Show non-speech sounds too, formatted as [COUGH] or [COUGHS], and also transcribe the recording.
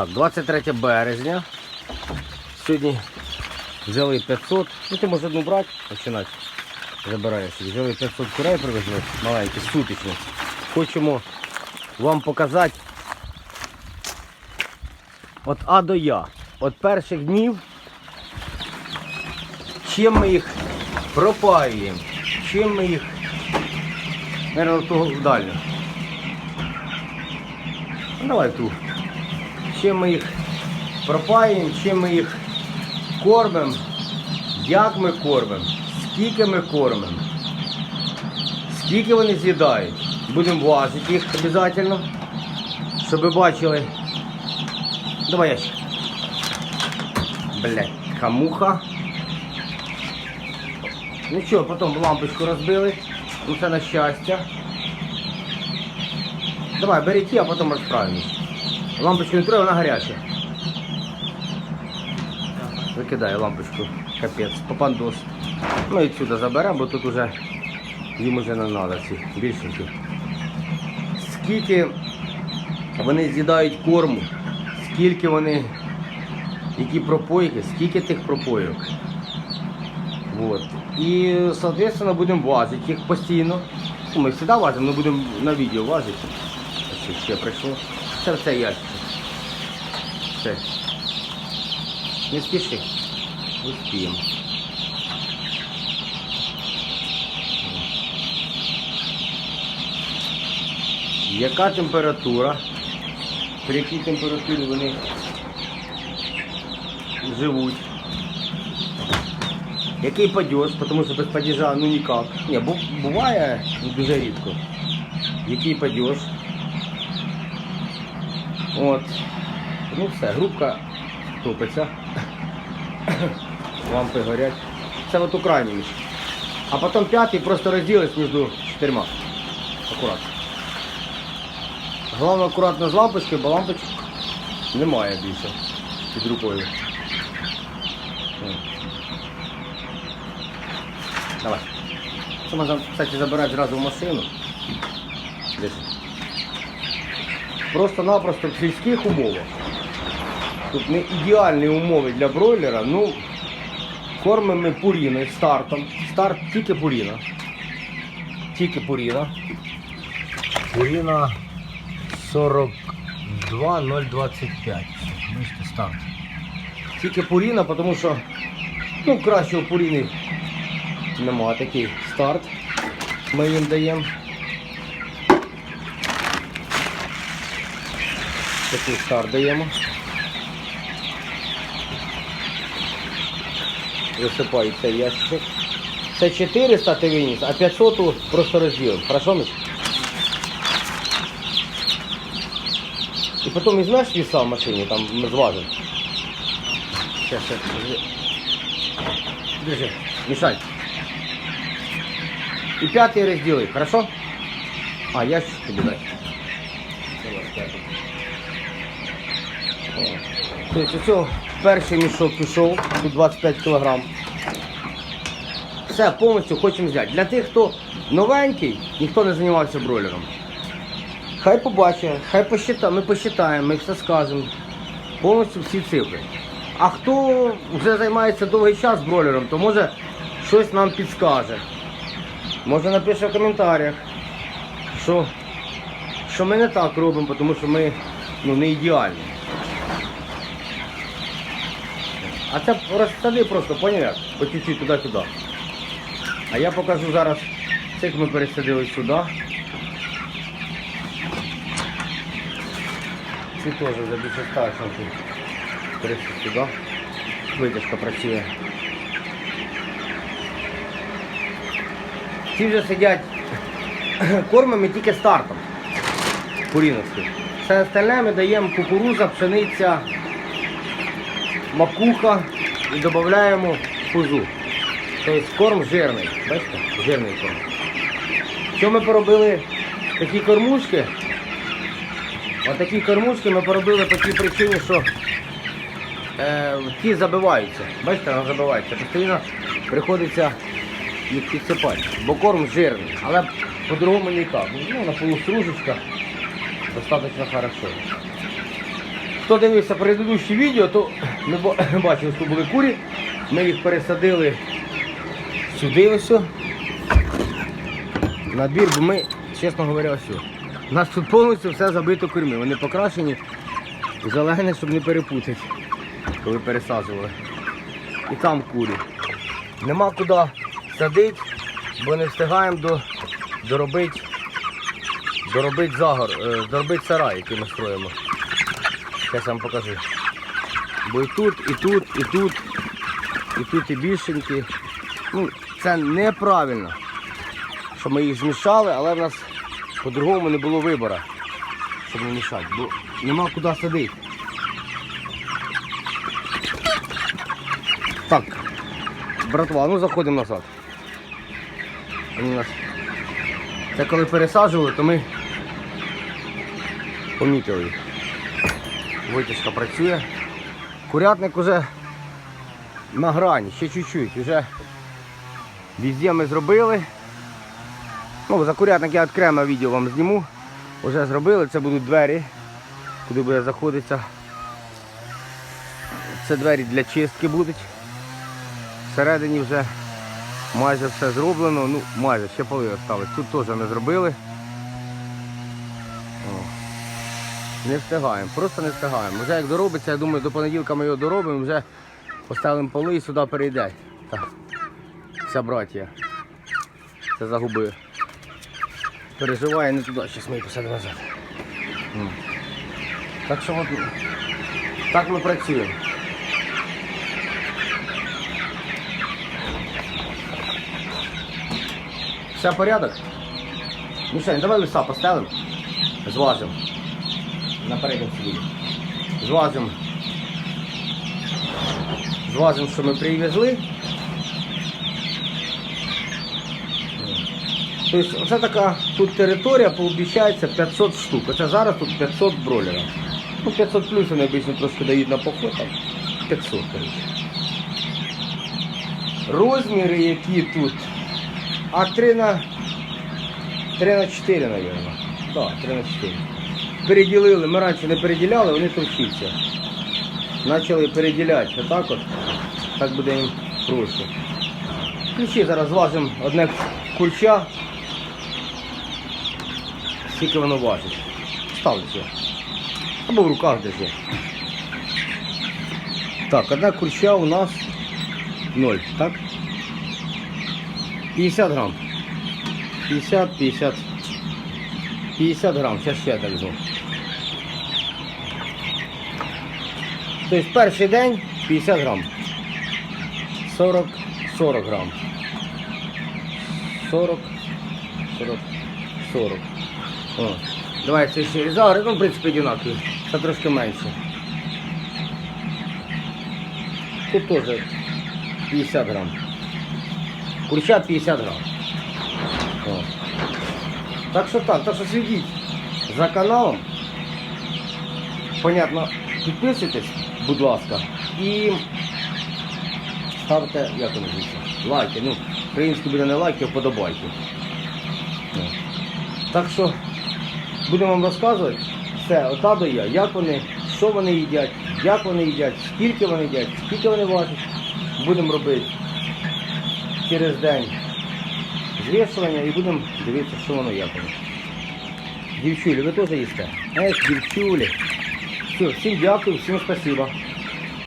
Так, 23 березня. Сьогодні взяли 500. Ну ти можеш одну брати, починати. Забираєш. Взяли 500 курей привезли, маленькі, сутичні. Хочемо вам показати от А до Я. От перших днів, чим ми їх пропаюємо, чим ми їх, наверное, того далі. Ну, давай ту. Чим ми їх пропаюємо, чим ми їх кормимо, як ми кормимо, скільки ми кормимо, скільки вони з'їдають. Будемо важити їх обов'язково, щоб ви бачили. Давай ящик. Блять, хамуха. Нічого, потім лампочку розбили. Ну це на щастя. Давай, бери а потім розправимось. Лампочку не треба, вона гаряча. Викидай лампочку, капець, попандос. Ну і сюди заберемо, бо тут уже їм уже не треба ці більшенькі. Скільки вони з'їдають корму, скільки вони, які пропойки, скільки тих пропойок. Вот. І, соответственно, будемо важити їх постійно. Ми завжди важимо, але будемо на відео важити. Ось ще прийшло. Це все ящик. Все. Не спіши. Успіємо. Яка температура? При якій температурі вони живуть? Який падеж, тому що без падежа ну ніяк. Ні, буває дуже рідко. Який падеж. От. Ну все, грубка топиться. Лампи горять. Це от у крайній. А потім п'ятий просто розділиш між чотирма. Акуратно. Головне акуратно з лампочкою, бо лампочок немає більше під рукою. Давай. Це можна, кстати, забирати зразу в машину. Десь. Просто-напросто в сільських умовах. Тут не ідеальні умови для бройлера, ну кормимо ми пуріною стартом. Старт тільки пуріна. Тільки пуріна. Пуріна 42025. Бачите, старт. Тільки пуріна, тому що ну, кращого пуріни нема такий старт. Ми їм даємо. Такий старт даємо. Висипаю цей ящик. Це 400 ти виніс, а 500 просто розділив. Хорошо, Миш? І потім візьмеш віса в машині, там ми зважимо. Сейчас, сейчас, держи. Держи, мешай. І п'ятий розділи, хорошо? А, ящик тобі дай. О. Тобто перший мішок пішов, тут 25 кг. Все, повністю хочемо взяти. Для тих, хто новенький, ніхто не займався бройлером. Хай побачить, хай посчитає, ми посчитаємо, ми все скажемо. Повністю всі цифри. А хто вже займається довгий час бройлером, то може щось нам підскаже. Може напише в коментарях, що, що ми не так робимо, тому що ми ну, не ідеальні. А це розсади просто, поняв? По чуть-чуть туди-сюди. А я покажу зараз, цих ми пересадили сюди. Ці теж вже більше старші тут. Пересадили сюди. Витяжка працює. Ці вже сидять [COUGHS] кормимо тільки стартом. Куріновський. Все остальне ми даємо кукуруза, пшениця, макуха і додаємо фузу. Тобто корм жирний. Бачите? Жирний корм. Що ми поробили такі кормушки? Отакі кормушки ми поробили по тій причині, що е, ті забиваються. Бачите, вона забивається. Постійно приходиться їх підсипати. Бо корм жирний, але по-другому ніяк. Ну, на полустружечка достатньо хорошо. Хто дивився предыдущі відео, то ми ба- [COUGHS] бачили, що були курі. Ми їх пересадили сюди ось. На двір, бо ми, чесно говоря, ось. У нас тут повністю все забито курми. Вони покрашені, зелені, щоб не перепутати, коли пересаджували. І там курі. Нема куди садити, бо не встигаємо до, доробити, доробити загор, е, доробити сарай, який ми строїмо. Зараз вам покажу. Бо і тут, і тут, і тут, і тут і більшенькі. Ну, це неправильно, що ми їх змішали, але в нас по-другому не було вибору, щоб не мішати, бо нема куди садити. Так, братва, ну заходимо назад. Вони нас... Це коли пересаджували, то ми помітили їх. Витяжка працює. Курятник уже на грані, ще чуть-чуть. Уже везде ми зробили. Ну, за курятник я окремо відео вам зніму. Уже зробили, це будуть двері, куди буде заходитися. Це двері для чистки будуть. Всередині вже майже все зроблено, ну майже ще поли осталось. Тут теж не зробили. О. Не встигаємо, просто не встигаємо. Вже як доробиться, я думаю, до понеділка ми його доробимо, вже поставимо поли і сюди перейде. Так. Вся братія. Це загубив. Переживає не туди, зараз ми її посадимо назад. Так що от, так ми працюємо. Все порядок? Мішень, давай лиса поставимо. Зважимо. На передньому сидінні. Зважимо. Зважимо, що ми привезли. Тобто оце така тут територія, пообіцяється 500 штук. Оце зараз тут 500 бройлерів. Ну 500 плюс вони обично трошки дають на поход, там 500, коротше. Розміри, які тут. А 3 на 3 на 4, мабуть. Так, 3 на 4. Переділили, ми раніше не переділяли, вони товчаться. Почали переділяти. Отак от. Так буде їм проще. Ключі зараз зважимо одне курча. Скільки воно важить. Ставиться. Або в руках десь. Так, одна курча у нас 0, так? 50 грам. 50, 50. 50 грам, зараз ще так знову. Тобто перший день 50 грам. 40, 40 грам. 40, 40, 40. О. Давай це ще різали, ну в принципі одинакові. Це трошки менше. Тут теж 50 грам. Курчат 50 грам. О. Так що так, так що слідіть за каналом. Понятно, підписуйтесь, будь ласка, і ставте, як воно звучить, лайки. Ну, українською буде не лайки, а вподобайки. Так що будемо вам розказувати все, ота до я, як вони, що вони їдять, як вони їдять, скільки вони їдять, скільки вони важать. Будемо робити через день звішування і будемо дивитися, що воно як воно. Дівчулі, ви теж їсте? Ех, дівчулі. Все, всім дякую, всім спасибо.